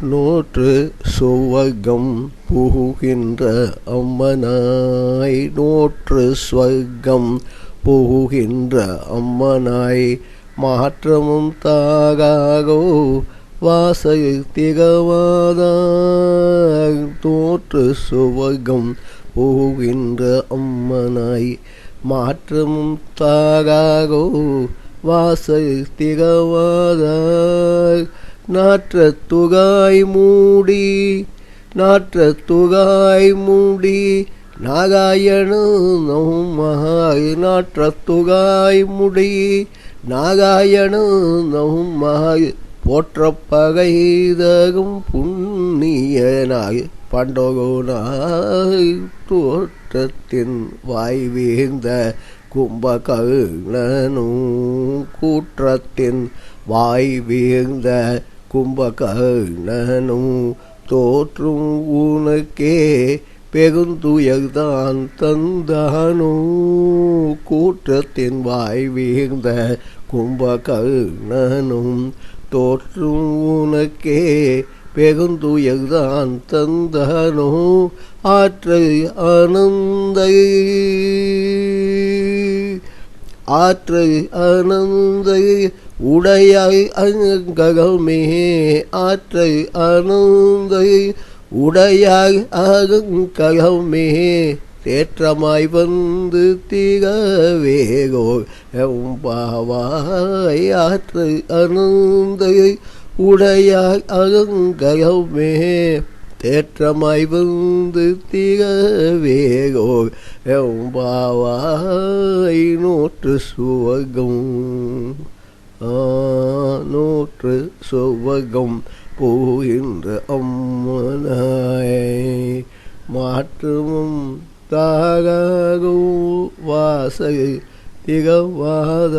நூற்று சுவகம் புகுகின்ற அம்மனாய் நூற்று ஸ்வர்க்கம் புகுகின்ற அம்மனாய் மாற்றமும் தாகாகோ வாசை திகவாத தோற்று சுவகம் புகுகின்ற அம்மனாய் மாற்றமும் தாகாகோ வாசை திகவாத நாற்ற துகாய் மூடி நாற்ற துகாய் மூடி நாகாயணு மகாய் நாற்ற துகாய் முடி நாகாயணு மகாய் போற்ற பகைதகும் புண்ணியனாய் பண்டோகோனாய் தோற்றத்தின் வாய் கும்பகர்ணனும் கூற்றத்தின் வாய் வீழ்ந்த கும்பகர்ணனும் தோற்றும் உனக்கே பெருந்துயர்தான் தந்தானோ. கூற்றத்தின் வாய் வீழ்ந்த கும்பகர்ணனும் தோற்றும் உனக்கே பெருந்துயர்தான் தந்தானோ. ஆற்றல் ஆனந்தை ஆற்றை ஆனந்தை உடையாய் அங்ககமே ஆற்றை ஆனந்தை உடையாய் அகங்ககமே தேற்றமாய் வந்து திகவேகோ எம்பாவாய் ஆற்றை அனந்தை உடையாய் அகங்ககமே தேற்றமாய் வந்து திகவேகோ எம்பாவாய் நூற்று சுவகம் நூற்று சுவகம் போகின்ற அம்மனாய் மாற்றமும் தாகாகோ வாசகை திகவாத